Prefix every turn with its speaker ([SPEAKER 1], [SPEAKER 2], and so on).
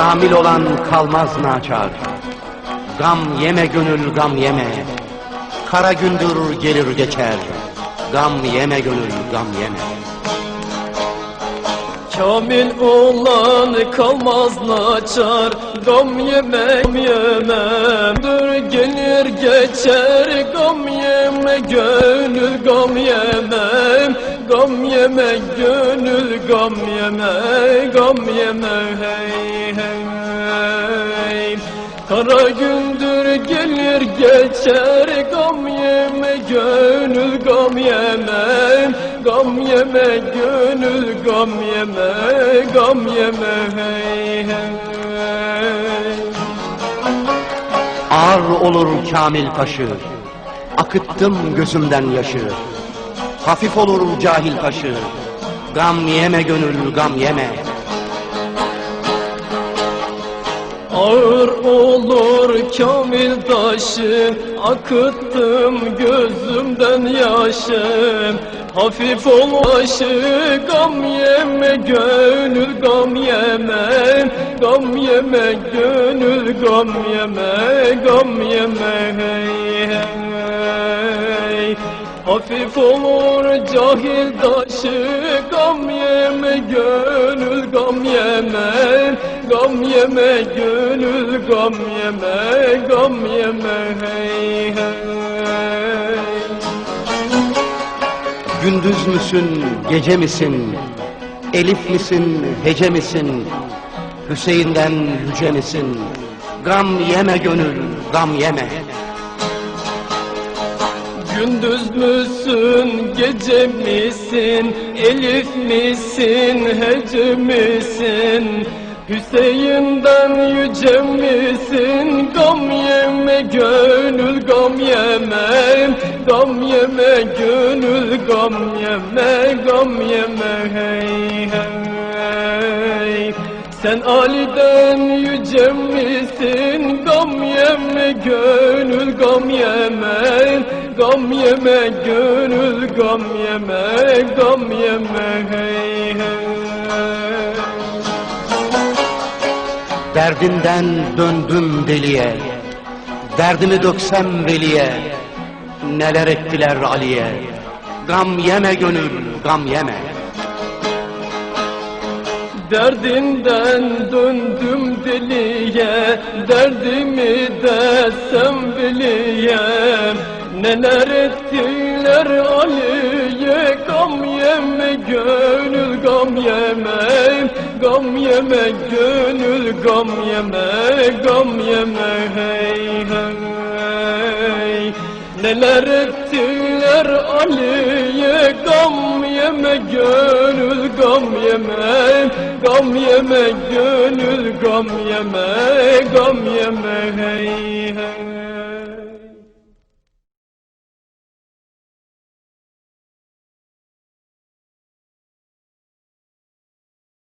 [SPEAKER 1] Kamil olan kalmaz naçar. Gam yeme gönül gam yeme. Kara gündür gelir geçer. Gam yeme gönül gam yeme.
[SPEAKER 2] Kamil olan kalmaz naçar Gam yemem yemem Dur gelir geçer Gam yeme gönül gam yemem Gam yeme gönül gam yeme Gam yeme hey hey Kara gündür gelir geçer Gam yeme gönül gam yemem Gam yeme gönül gam yeme Gam yeme hey hey
[SPEAKER 1] Ağır olur kamil taşı. Akıttım gözümden yaşı. Hafif olur cahil taşı. Gam yeme gönül gam yeme.
[SPEAKER 2] Ağır olur kamil taşı Akıttım gözümden yaşım Hafif ol başı Gam yeme gönül gam yeme Gam yeme gönül gam yeme Gam yeme hey hey Hafif olur cahil taşı Gam yeme gönül gam yeme Gam yeme gönül gam yeme Gam yeme hey hey
[SPEAKER 1] Gündüz müsün, gece misin? Elif misin, hece misin? Hüseyin'den yüce misin? Gam yeme gönül, gam yeme.
[SPEAKER 2] Gündüz müsün, gece misin, Elif misin, hece misin? Hüseyin'den yüce misin? Gam yeme gönül gam yeme Gam yeme gönül gam yeme Gam yeme hey hey sen Ali'den yüce misin? Gam yeme gönül gam yeme Gam yeme gönül gam yeme Gam yeme hey hey
[SPEAKER 1] Derdinden döndüm deliye. Derdimi döksem veliye. Neler ettiler Ali'ye. Gam yeme gönül, gam yeme.
[SPEAKER 2] Derdinden döndüm deliye Derdimi desem bileyem Neler ettiler Ali'ye? Gam yeme gönül gam yeme. Gam yeme gönül gam yeme. Gam yeme hey hey Neler ettiler Ali'ye? Gam yeme gönül gam yeme. Gam yeme gönül gam yeme. Gam yeme hey